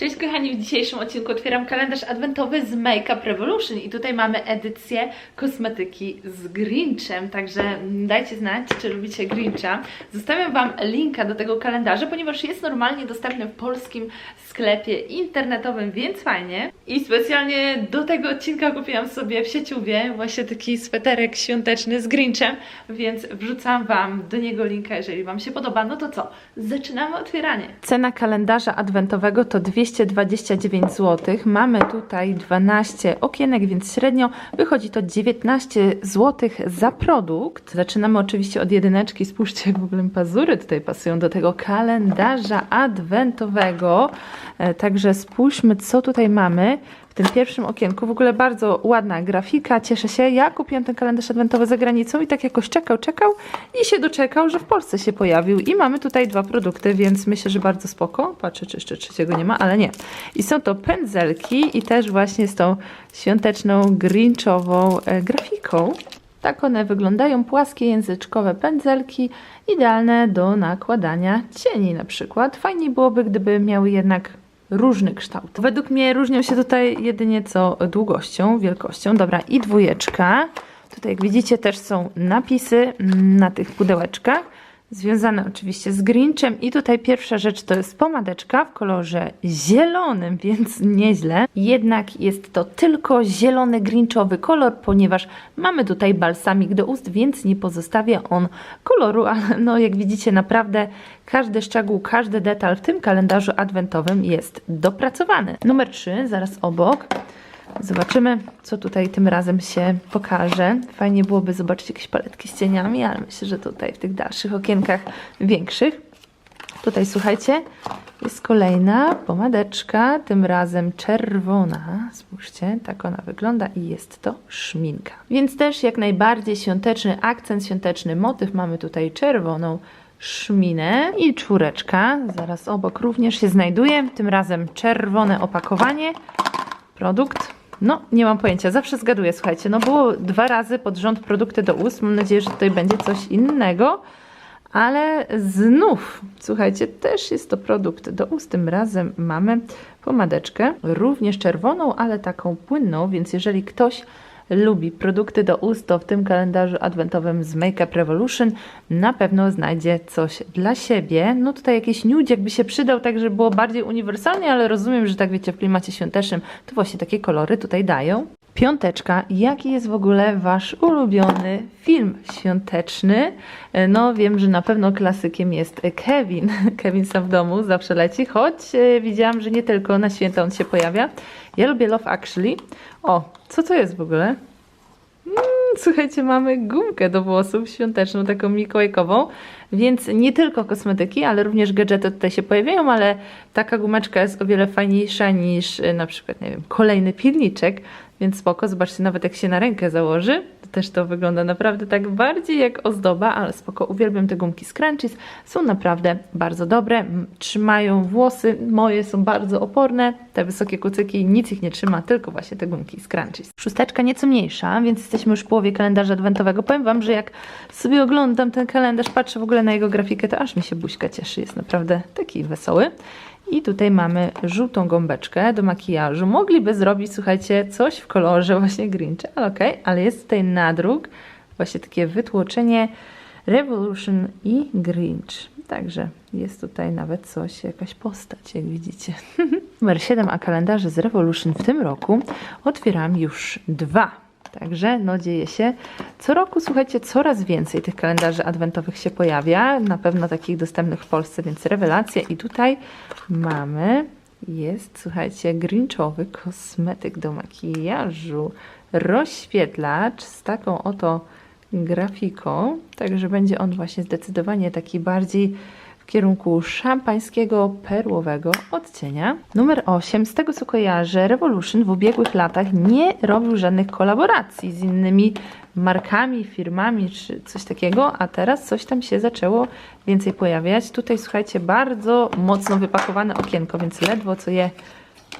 Cześć kochani, w dzisiejszym odcinku otwieram kalendarz adwentowy z Makeup Revolution i tutaj mamy edycję kosmetyki z Grinchem, także dajcie znać, czy lubicie Grincha. Zostawiam Wam linka do tego kalendarza, ponieważ jest normalnie dostępny w polskim sklepie internetowym, więc fajnie. I specjalnie do tego odcinka kupiłam sobie w sieciuwie właśnie taki sweterek świąteczny z Grinchem, więc wrzucam Wam do niego linka, jeżeli Wam się podoba. No to co? Zaczynamy otwieranie. Cena kalendarza adwentowego to 229 zł. Mamy tutaj 12 okienek, więc średnio wychodzi to 19 zł za produkt. Zaczynamy oczywiście od jedyneczki. Spójrzcie, jak w ogóle pazury tutaj pasują do tego kalendarza adwentowego. E, Także spójrzmy, co tutaj mamy w tym pierwszym okienku. W ogóle bardzo ładna grafika, cieszę się. Ja kupiłam ten kalendarz adwentowy za granicą i tak jakoś czekał, czekał i się doczekał, że w Polsce się pojawił. I mamy tutaj dwa produkty, więc myślę, że bardzo spoko. Patrzę, czy jeszcze trzeciego nie ma, ale nie. I są to pędzelki i też właśnie z tą świąteczną, grinchową e, grafiką. Tak one wyglądają, płaskie języczkowe pędzelki, idealne do nakładania cieni na przykład. Fajnie byłoby, gdyby miały jednak różny kształt. Według mnie różnią się tutaj jedynie co długością, wielkością. Dobra, i dwójeczka. Tutaj jak widzicie też są napisy na tych pudełeczkach, związane oczywiście z Grinchem. I tutaj pierwsza rzecz to jest pomadeczka w kolorze zielonym, więc nieźle. Jednak jest to tylko zielony grinchowy kolor, ponieważ mamy tutaj balsamik do ust, więc nie pozostawia on koloru, ale no jak widzicie naprawdę każdy szczegół, każdy detal w tym kalendarzu adwentowym jest dopracowany. Numer 3, zaraz obok. Zobaczymy, co tutaj tym razem się pokaże. Fajnie byłoby zobaczyć jakieś paletki z cieniami, ale myślę, że tutaj w tych dalszych okienkach większych. Tutaj słuchajcie, jest kolejna pomadeczka, tym razem czerwona. Spójrzcie, tak ona wygląda i jest to szminka. Więc też jak najbardziej świąteczny akcent, świąteczny motyw. Mamy tutaj czerwoną szminę i czwóreczka. Zaraz obok również się znajduje. Tym razem czerwone opakowanie. Produkt. No, nie mam pojęcia, zawsze zgaduję, słuchajcie. No, było dwa razy pod rząd produkty do ust. Mam nadzieję, że tutaj będzie coś innego. Ale znów, słuchajcie, też jest to produkt do ust. Tym razem mamy pomadeczkę, również czerwoną, ale taką płynną, więc jeżeli ktoś lubi produkty do ust, to w tym kalendarzu adwentowym z Makeup Revolution na pewno znajdzie coś dla siebie. No tutaj jakiś nude jakby się przydał, tak żeby było bardziej uniwersalnie, ale rozumiem, że tak wiecie, w klimacie świątecznym to właśnie takie kolory tutaj dają. Piąteczka, jaki jest w ogóle Wasz ulubiony film świąteczny? No wiem, że na pewno klasykiem jest Kevin. Kevin sam w domu zawsze leci, choć e, widziałam, że nie tylko na święta on się pojawia. Ja lubię Love Actually. O, co to jest w ogóle? Słuchajcie, mamy gumkę do włosów świąteczną, taką mikołajkową, więc nie tylko kosmetyki, ale również gadżety tutaj się pojawiają, ale taka gumeczka jest o wiele fajniejsza niż y, na przykład, nie wiem, kolejny pilniczek, więc spoko, zobaczcie, nawet jak się na rękę założy, też to wygląda naprawdę tak bardziej jak ozdoba, ale spoko, uwielbiam te gumki Scrunchies, są naprawdę bardzo dobre, trzymają włosy, moje są bardzo oporne, te wysokie kucyki, nic ich nie trzyma, tylko właśnie te gumki Scrunchies. Szósteczka nieco mniejsza, więc jesteśmy już w połowie kalendarza adwentowego. Powiem Wam, że jak sobie oglądam ten kalendarz, patrzę w ogóle na jego grafikę, to aż mi się buźka cieszy, jest naprawdę taki wesoły. I tutaj mamy żółtą gąbeczkę do makijażu. Mogliby zrobić, słuchajcie, coś w kolorze właśnie Grincha, ale okej, ale jest tutaj nadruk, właśnie takie wytłoczenie Revolution i Grinch. Także jest tutaj nawet coś, jakaś postać, jak widzicie. Numer 7, a kalendarze z Revolution w tym roku otwieram już dwa. Także no dzieje się. Co roku, słuchajcie, coraz więcej tych kalendarzy adwentowych się pojawia. Na pewno takich dostępnych w Polsce, więc rewelacja. I tutaj mamy, jest, słuchajcie, grinchowy kosmetyk do makijażu. Rozświetlacz z taką oto grafiką. Także będzie on właśnie zdecydowanie taki bardziej kierunku szampańskiego, perłowego odcienia. Numer 8. Z tego co kojarzę, Revolution w ubiegłych latach nie robił żadnych kolaboracji z innymi markami, firmami czy coś takiego, a teraz coś tam się zaczęło więcej pojawiać. Tutaj słuchajcie, bardzo mocno wypakowane okienko, więc ledwo co je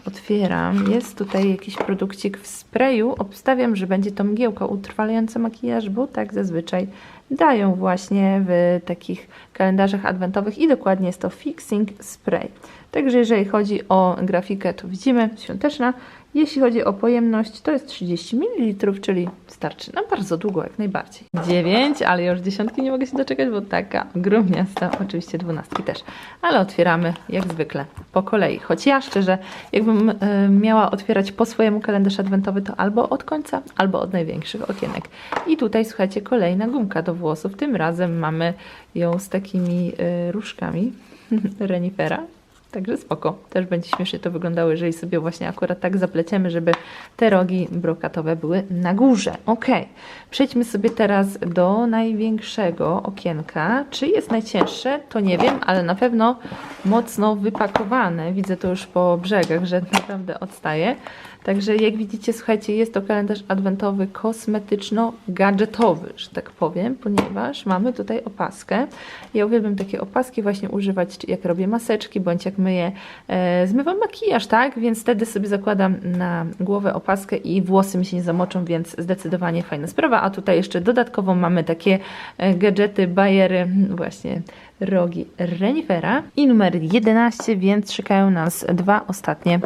otwieram. Jest tutaj jakiś produkcik w sprayu. Obstawiam, że będzie to mgiełka utrwalająca makijaż, bo tak zazwyczaj dają właśnie w takich kalendarzach adwentowych i dokładnie jest to Fixing Spray. Także jeżeli chodzi o grafikę, to widzimy świąteczna. Jeśli chodzi o pojemność, to jest 30 ml, czyli starczy nam bardzo długo, jak najbardziej. 9, ale już dziesiątki nie mogę się doczekać, bo taka grubniasta, oczywiście dwunastki też. Ale otwieramy jak zwykle po kolei. Choć ja szczerze, jakbym e, miała otwierać po swojemu kalendarz adwentowy, to albo od końca, albo od największych okienek. I tutaj słuchajcie, kolejna gumka do włosów. Tym razem mamy ją z takimi e, różkami renifera. Także spoko. Też będzie śmiesznie to wyglądało, jeżeli sobie właśnie akurat tak zapleciemy, żeby te rogi brokatowe były na górze. Ok. Przejdźmy sobie teraz do największego okienka. Czy jest najcięższe? To nie wiem, ale na pewno mocno wypakowane. Widzę to już po brzegach, że naprawdę odstaje. Także jak widzicie, słuchajcie, jest to kalendarz adwentowy kosmetyczno-gadżetowy, że tak powiem, ponieważ mamy tutaj opaskę. Ja uwielbiam takie opaski właśnie używać, jak robię maseczki, bądź jak myję, e, zmywam makijaż, tak? Więc wtedy sobie zakładam na głowę opaskę i włosy mi się nie zamoczą, więc zdecydowanie fajna sprawa. A tutaj jeszcze dodatkowo mamy takie e, gadżety, bajery, właśnie rogi renifera i numer 11, więc czekają nas dwa ostatnie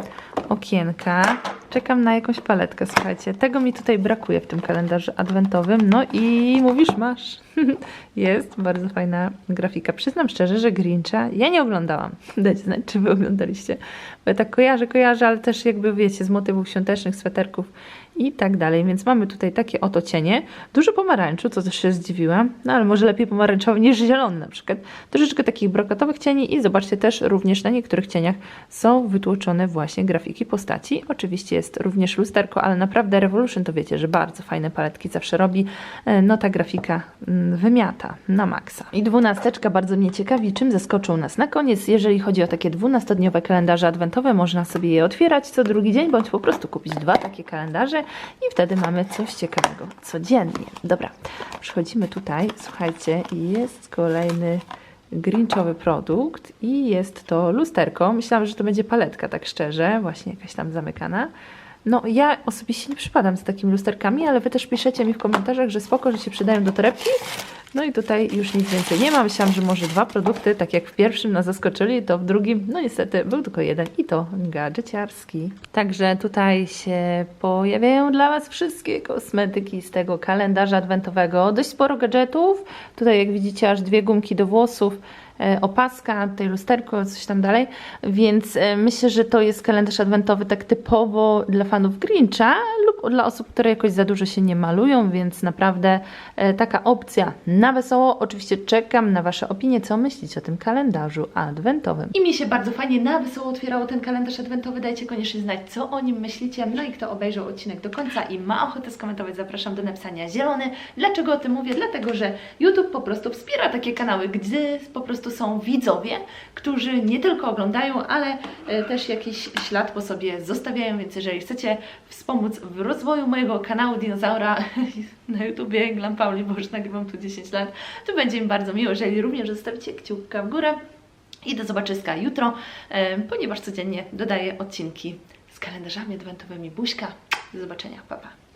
okienka. Czekam na jakąś paletkę, słuchajcie. Tego mi tutaj brakuje w tym kalendarzu adwentowym. No i mówisz, masz. Jest bardzo fajna grafika. Przyznam szczerze, że Grincha ja nie oglądałam. Dajcie znać, czy wy oglądaliście. Bo ja tak kojarzę, kojarzę, ale też jakby wiecie, z motywów świątecznych, sweterków i tak dalej. Więc mamy tutaj takie oto cienie. Dużo pomarańczu, co też się zdziwiłam. No ale może lepiej pomarańczowy niż zielony na przykład. Troszeczkę takich brokatowych cieni i zobaczcie też również na niektórych cieniach są wytłoczone właśnie grafiki postaci. Oczywiście jest również lusterko, ale naprawdę Revolution to wiecie, że bardzo fajne paletki zawsze robi. E, No ta grafika mm, wymiata na maksa. I dwunasteczka bardzo mnie ciekawi, czym zaskoczą nas na koniec. Jeżeli chodzi o takie dwunastodniowe kalendarze adwentowe, można sobie je otwierać co drugi dzień, bądź po prostu kupić dwa takie kalendarze i wtedy mamy coś ciekawego codziennie. Dobra, przechodzimy tutaj. Słuchajcie, jest kolejny grinchowy produkt i jest to lusterko. Myślałam, że to będzie paletka, tak szczerze, właśnie jakaś tam zamykana. No, ja osobiście nie przypadam z takimi lusterkami, ale wy też piszecie mi w komentarzach, że spoko, że się przydają do torebki. No i tutaj już nic więcej nie ma. Myślałam, że może dwa produkty, tak jak w pierwszym nas zaskoczyli, to w drugim, no niestety, był tylko jeden i to gadżeciarski. Także tutaj się pojawiają dla Was wszystkie kosmetyki z tego kalendarza adwentowego. Dość sporo gadżetów. Tutaj jak widzicie aż dwie gumki do włosów opaska, tutaj lusterko, coś tam dalej, więc e, myślę, że to jest kalendarz adwentowy tak typowo dla fanów Grincha lub dla osób, które jakoś za dużo się nie malują, więc naprawdę e, taka opcja na wesoło. Oczywiście czekam na Wasze opinie, co myślicie o tym kalendarzu adwentowym. I mi się bardzo fajnie na wesoło otwierało ten kalendarz adwentowy, dajcie koniecznie znać, co o nim myślicie, no i kto obejrzał odcinek do końca i ma ochotę skomentować, zapraszam do napisania zielony. Dlaczego o tym mówię? Dlatego, że YouTube po prostu wspiera takie kanały, gdzie po prostu są widzowie, którzy nie tylko oglądają, ale e, też jakiś ślad po sobie zostawiają, więc jeżeli chcecie wspomóc w rozwoju mojego kanału Dinozaura na YouTubie Glam Pauli, bo już nagrywam tu 10 lat, to będzie mi bardzo miło, jeżeli również zostawicie kciuka w górę i do zobaczyska jutro, e, ponieważ codziennie dodaję odcinki z kalendarzami adwentowymi. Buźka, do zobaczenia, pa pa.